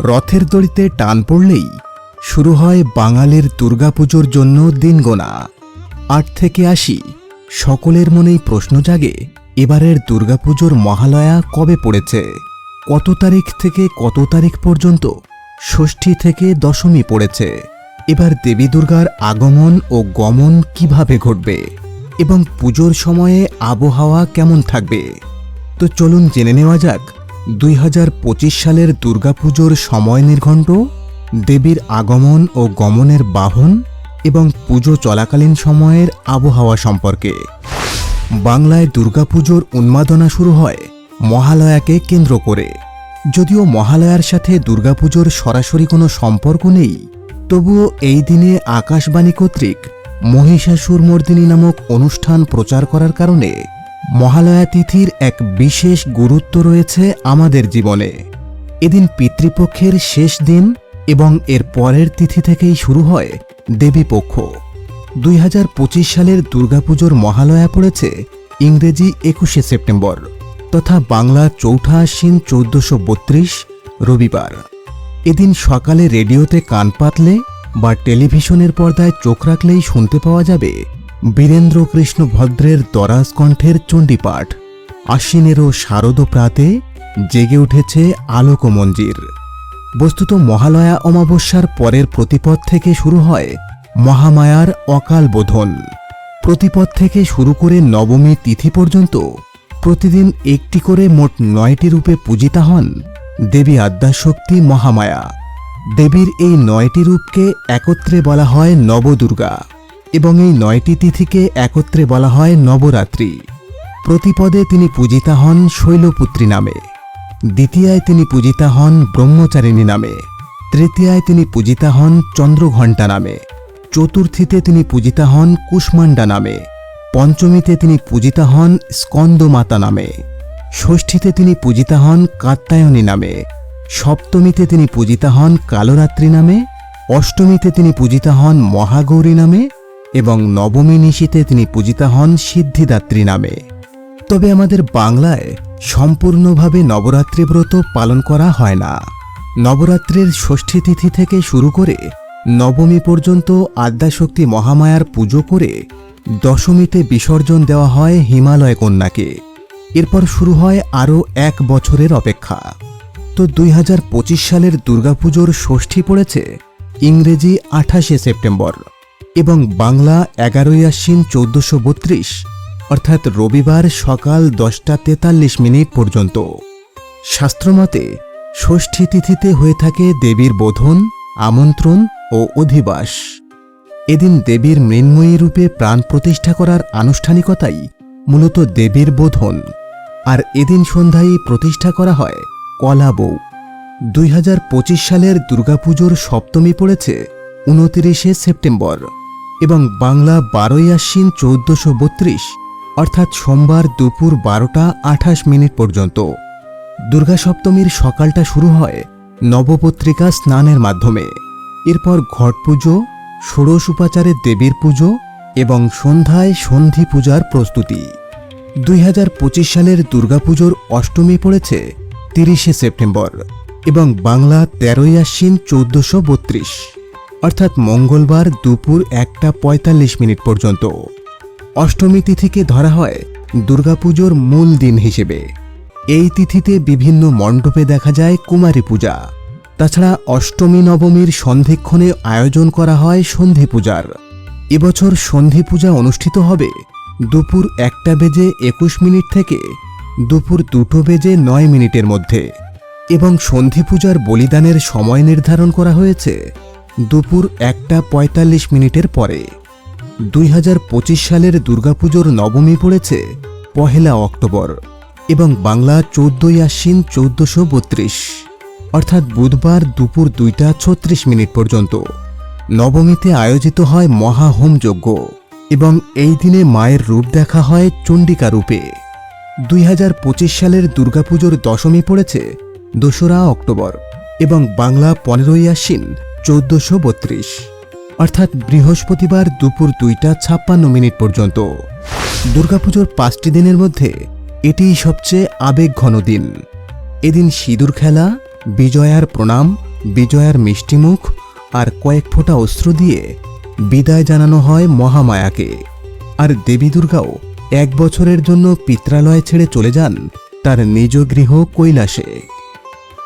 রথের দড়িতে টান পড়লেই শুরু হয় বাঙালির দুর্গাপুজোর জন্য দিন গোনা আট থেকে আশি, সকলের মনেই প্রশ্ন জাগে, এবারের দুর্গাপুজোর মহালয়া কবে পড়েছে? কত তারিখ থেকে কত তারিখ পর্যন্ত ষষ্ঠী থেকে দশমী পড়েছে? এবার দেবী দুর্গার আগমন ও গমন কীভাবে ঘটবে? এবং পুজোর সময়ে আবহাওয়া কেমন থাকবে? তো চলুন জেনে নেওয়া যাক দুই হাজার পঁচিশ সালের দুর্গাপুজোর সময় নির্ঘণ্ট, দেবীর আগমন ও গমনের বাহন এবং পুজো চলাকালীন সময়ের আবহাওয়া সম্পর্কে। বাংলায় দুর্গাপুজোর উন্মাদনা শুরু হয় মহালয়াকে কেন্দ্র করে। যদিও মহালয়ার সাথে দুর্গাপুজোর সরাসরি কোনো সম্পর্ক নেই, তবুও এই দিনে আকাশবাণী কর্তৃক মহিষাসুর মর্দিনী নামক অনুষ্ঠান প্রচার করার কারণে মহালয়া তিথির এক বিশেষ গুরুত্ব রয়েছে আমাদের জীবনে। এদিন পিতৃপক্ষের শেষ দিন এবং এর পরের তিথি থেকেই শুরু হয় দেবীপক্ষ দুই হাজার পঁচিশ সালের দুর্গাপুজোর মহালয়া পড়েছে ইংরেজি একুশে সেপ্টেম্বর তথা বাংলা চৌঠা আশ্বিন চৌদ্দশো বত্রিশ রবিবার। এদিন সকালে রেডিওতে কান পাতলে বা টেলিভিশনের পর্দায় চোখ রাখলেই শুনতে পাওয়া যাবে বীরেন্দ্র কৃষ্ণ ভদ্রের দরাজ কণ্ঠের চণ্ডীপাঠ। আশ্বিনেরও শারদ প্রাতে জেগে উঠেছে আলোক মঞ্জির। বস্তুত মহালয়া অমাবস্যার পরের প্রতিপদ থেকে শুরু হয় মহামায়ার অকাল বোধন। প্রতিপদ থেকে শুরু করে নবমী তিথি পর্যন্ত প্রতিদিন একটি করে মোট নয়টি রূপে পূজিতা হন দেবী আদ্যাশক্তি মহামায়া। দেবীর এই নয়টি রূপকে একত্রে বলা হয় নবদুর্গা। এবং এই নয়টি তিথিকে একত্রে বলা হয় নবরাত্রি। প্রতিপদে তিনি পূজিতা হন শৈলপুত্রী নামে। দ্বিতীয়ায় তিনি পূজিতা হন ব্রহ্মচারিণী নামে। তৃতীয়ায় তিনি পূজিতা হন চন্দ্রঘণ্টা নামে। চতুর্থীতে তিনি পূজিতা হন কুষ্মাণ্ডা নামে। পঞ্চমীতে তিনি পূজিতা হন স্কন্দমাতা নামে। ষষ্ঠীতে তিনি পূজিতা হন কাত্তায়নী নামে। সপ্তমীতে তিনি পূজিতা হন কালরাত্রি নামে। অষ্টমীতে তিনি পূজিতা হন মহাগৌরী নামে। এবং নবমী নিশীতে তিনি পূজিতা হন সিদ্ধিদাত্রী নামে। তবে আমাদের বাংলায় সম্পূর্ণভাবে নবরাত্রি ব্রত পালন করা হয় না। নবরাত্রির ষষ্ঠী তিথি থেকে শুরু করে নবমী পর্যন্ত আদ্যাশক্তি মহামায়ার পুজো করে দশমীতে বিসর্জন দেওয়া হয় হিমালয় কন্যাকে। এরপর শুরু হয় আরও এক বছরের অপেক্ষা। তো দুই হাজার পঁচিশ সালের দুর্গাপুজোর ষষ্ঠী পড়েছে ইংরেজি আঠাশে সেপ্টেম্বর। এবং বাংলা এগারোই আশ্বিন চৌদ্দশো বত্রিশ, অর্থাৎ রবিবার সকাল দশটা তেতাল্লিশ মিনিট পর্যন্ত। শাস্ত্রমতে, ষষ্ঠী তিথিতে হয়ে থাকে দেবীর বোধন, আমন্ত্রণ ও অধিবাস। এদিন দেবীর মৃন্ময়ী রূপে প্রাণ প্রতিষ্ঠা করার আনুষ্ঠানিকতাই মূলত দেবীর বোধন। আর এদিন সন্ধ্যায় প্রতিষ্ঠা করা হয় কলা বউ। দুই সালের দুর্গাপুজোর সপ্তমী পড়েছে উনতিরিশে সেপ্টেম্বর। এবং বাংলা বারোই আশ্বিন চৌদ্দশো বত্রিশ, অর্থাৎ সোমবার দুপুর বারোটা আঠাশ মিনিট পর্যন্ত। দুর্গা সপ্তমীর সকালটা শুরু হয় নবপত্রিকা স্নানের মাধ্যমে। এরপর ঘট পুজো, ষোড়শ উপাচারে দেবীর পুজো এবং সন্ধ্যায় সন্ধি পূজার প্রস্তুতি। দুই হাজার পঁচিশ সালের দুর্গাপুজোর অষ্টমী পড়েছে তিরিশে সেপ্টেম্বর এবং বাংলা তেরোই আশ্বিন চৌদ্দশো বত্রিশ। অর্থাৎ মঙ্গলবার দুপুর একটা পঁয়তাল্লিশ মিনিট পর্যন্ত। অষ্টমী তিথিকে ধরা হয় দুর্গাপুজোর মূল দিন হিসেবে। এই তিথিতে বিভিন্ন মণ্ডপে দেখা যায় কুমারী পূজা। তাছাড়া অষ্টমী নবমীর সন্ধিক্ষণে আয়োজন করা হয় সন্ধি পূজার। এবছর সন্ধি পূজা অনুষ্ঠিত হবে দুপুর একটা বেজে একুশ মিনিট থেকে দুপুর দুটো বেজে নয় মিনিটের মধ্যে। এবং সন্ধি পূজার বলিদানের সময় নির্ধারণ করা হয়েছে দুপুর একটা পঁয়তাল্লিশ মিনিটের পরে। দুই হাজার পঁচিশ সালের দুর্গাপুজোর নবমী পড়েছে পহেলা অক্টোবর এবং বাংলা চোদ্দই আশ্বিন চৌদ্দশো বত্রিশ। অর্থাৎ বুধবার দুপুর দুইটা ছত্রিশ মিনিট পর্যন্ত। নবমীতে আয়োজিত হয় মহাহোম যজ্ঞ এবং এই দিনে মায়ের রূপ দেখা হয় চণ্ডিকা রূপে। দুই হাজার পঁচিশ সালের দুর্গাপুজোর দশমী পড়েছে দোসরা অক্টোবর এবং বাংলা পনেরোই আশ্বিন চৌদ্দশো বত্রিশ। অর্থাৎ বৃহস্পতিবার দুপুর দুইটা ছাপ্পান্ন মিনিট পর্যন্ত। দুর্গাপুজোর পাঁচটি দিনের মধ্যে এটিই সবচেয়ে আবেগঘন দিন। এদিন সিঁদুর খেলা, বিজয়ার প্রণাম, বিজয়ার মিষ্টিমুখ আর কয়েক ফোঁটা অস্ত্র দিয়ে বিদায় জানানো হয় মহামায়াকে। আর দেবী দুর্গাও এক বছরের জন্য পিত্রালয় ছেড়ে চলে যান তার নিজ গৃহ কৈলাসে।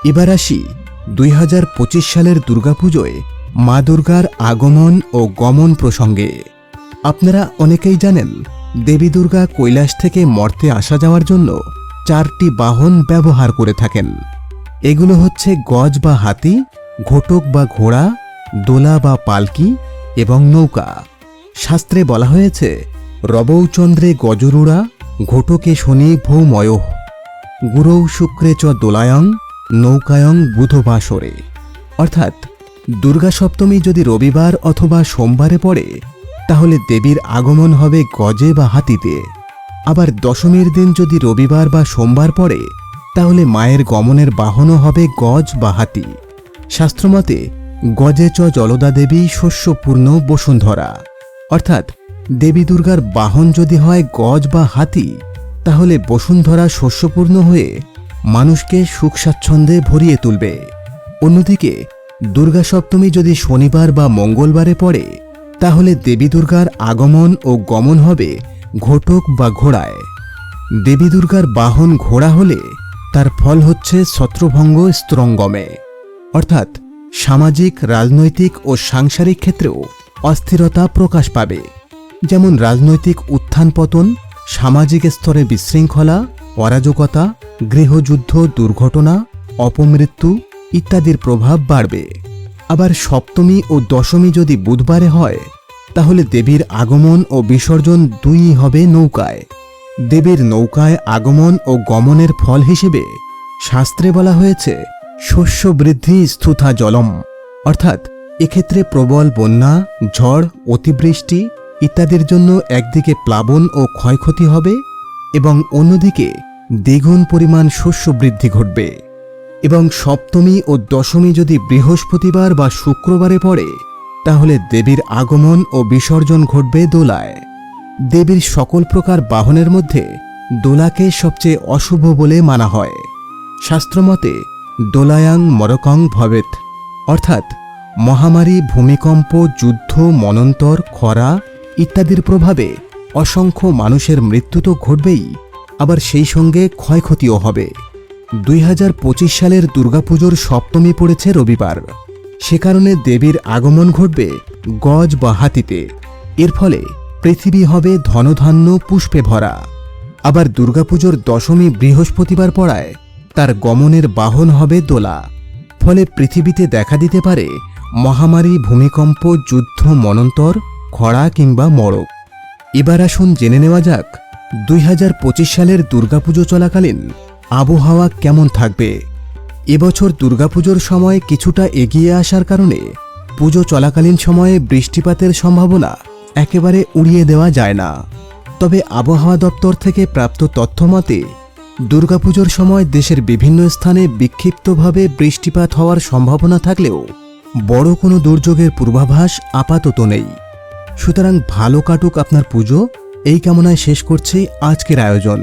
এবার আসি দুই হাজার পঁচিশ সালের দুর্গাপুজোয় মা দুর্গার আগমন ও গমন প্রসঙ্গে। আপনারা অনেকেই জানেন, দেবী দুর্গা কৈলাস থেকে মর্তে আসা যাওয়ার জন্য চারটি বাহন ব্যবহার করে থাকেন। এগুলো হচ্ছে গজ বা হাতি, ঘোটক বা ঘোড়া, দোলা বা পালকি এবং নৌকা। শাস্ত্রে বলা হয়েছে রবৌচন্দ্রে গজরুড়া, ঘোটকে শনি ভৌময়। গুরৌ শুক্রে চ দোলায়ং নৌকায়ং বুধবাসরে। অর্থাৎ, দুর্গা সপ্তমী যদি রবিবার অথবা সোমবারে পড়ে, তাহলে দেবীর আগমন হবে গজে বা হাতিতে। আবার দশমীর দিন যদি রবিবার বা সোমবার পড়ে, তাহলে মায়ের গমনের বাহনও হবে গজ বা হাতি। শাস্ত্রমতে, গজে চ জলদা দেবী শস্যপূর্ণ বসুন্ধরা। অর্থাৎ, দেবী দুর্গার বাহন যদি হয় গজ বা হাতি, তাহলে বসুন্ধরা শস্যপূর্ণ হয়ে মানুষকে সুখ স্বাচ্ছন্দ্যে ভরিয়ে তুলবে। অন্যদিকে, দুর্গা সপ্তমী যদি শনিবার বা মঙ্গলবারে পড়ে, তাহলে দেবী দুর্গার আগমন ও গমন হবে ঘটক বা ঘোড়ায়। দেবী দুর্গার বাহন ঘোড়া হলে তার ফল হচ্ছে ছত্রভঙ্গ স্ত্রঙ্গমে। অর্থাৎ সামাজিক, রাজনৈতিক ও সাংসারিক ক্ষেত্রেও অস্থিরতা প্রকাশ পাবে। যেমন রাজনৈতিক উত্থান পতন, সামাজিক স্তরে বিশৃঙ্খলা অরাজকতা, গৃহযুদ্ধ, দুর্ঘটনা, অপমৃত্যু ইত্যাদির প্রভাব বাড়বে। আবার সপ্তমী ও দশমী যদি বুধবারে হয়, তাহলে দেবীর আগমন ও বিসর্জন দুই হবে নৌকায়। দেবীর নৌকায় আগমন ও গমনের ফল হিসেবে শাস্ত্রে বলা হয়েছে, শস্য বৃদ্ধি স্থুথা জলম। অর্থাৎ এক্ষেত্রে প্রবল বন্যা, ঝড়, অতিবৃষ্টি ইত্যাদির জন্য একদিকে প্লাবন ও ক্ষয়ক্ষতি হবে এবং অন্যদিকে দ্বিগুণ পরিমাণ শস্য বৃদ্ধি ঘটবে এবং সপ্তমী ও দশমী যদি বৃহস্পতিবার বা শুক্রবারে পড়ে, তাহলে দেবীর আগমন ও বিসর্জন ঘটবে দোলায়। দেবীর সকল প্রকার বাহনের মধ্যে দোলাকে সবচেয়ে অশুভ বলে মানা হয়। শাস্ত্রমতে, দোলায়াং মরকং ভবেত অর্থাৎ মহামারী, ভূমিকম্প, যুদ্ধ, মনন্তর, খরা ইত্যাদির প্রভাবে অসংখ্য মানুষের মৃত্যু তো ঘটবেই। আবার সেই সঙ্গে ক্ষয়ক্ষতিও হবে। দুই হাজার পঁচিশ সালের দুর্গাপুজোর সপ্তমী পড়েছে রবিবার। সে কারণে দেবীর আগমন ঘটবে গজ বা হাতিতে। এর ফলে পৃথিবী হবে ধনধান্য পুষ্পে ভরা। আবার দুর্গাপুজোর দশমী বৃহস্পতিবার পড়ায় তার গমনের বাহন হবে দোলা। ফলে পৃথিবীতে দেখা দিতে পারে মহামারী, ভূমিকম্প, যুদ্ধ, মনন্তর, খরা কিংবা মড়ক এবার আসুন জেনে নেওয়া যাক দুই হাজার পঁচিশ সালের দুর্গাপুজো চলাকালীন আবহাওয়া কেমন থাকবে? এবছর দুর্গাপুজোর সময় কিছুটা এগিয়ে আসার কারণে পুজো চলাকালীন সময়ে বৃষ্টিপাতের সম্ভাবনা একেবারে উড়িয়ে দেওয়া যায় না। তবে আবহাওয়া দপ্তর থেকে প্রাপ্ত তথ্য মতে, দুর্গাপুজোর সময় দেশের বিভিন্ন স্থানে বিক্ষিপ্তভাবে বৃষ্টিপাত হওয়ার সম্ভাবনা থাকলেও বড় কোনো দুর্যোগের পূর্বাভাস আপাতত নেই। সুতরাং ভালো কাটুক আপনার পুজো এই কামনায় শেষ করছি আজকের আয়োজন।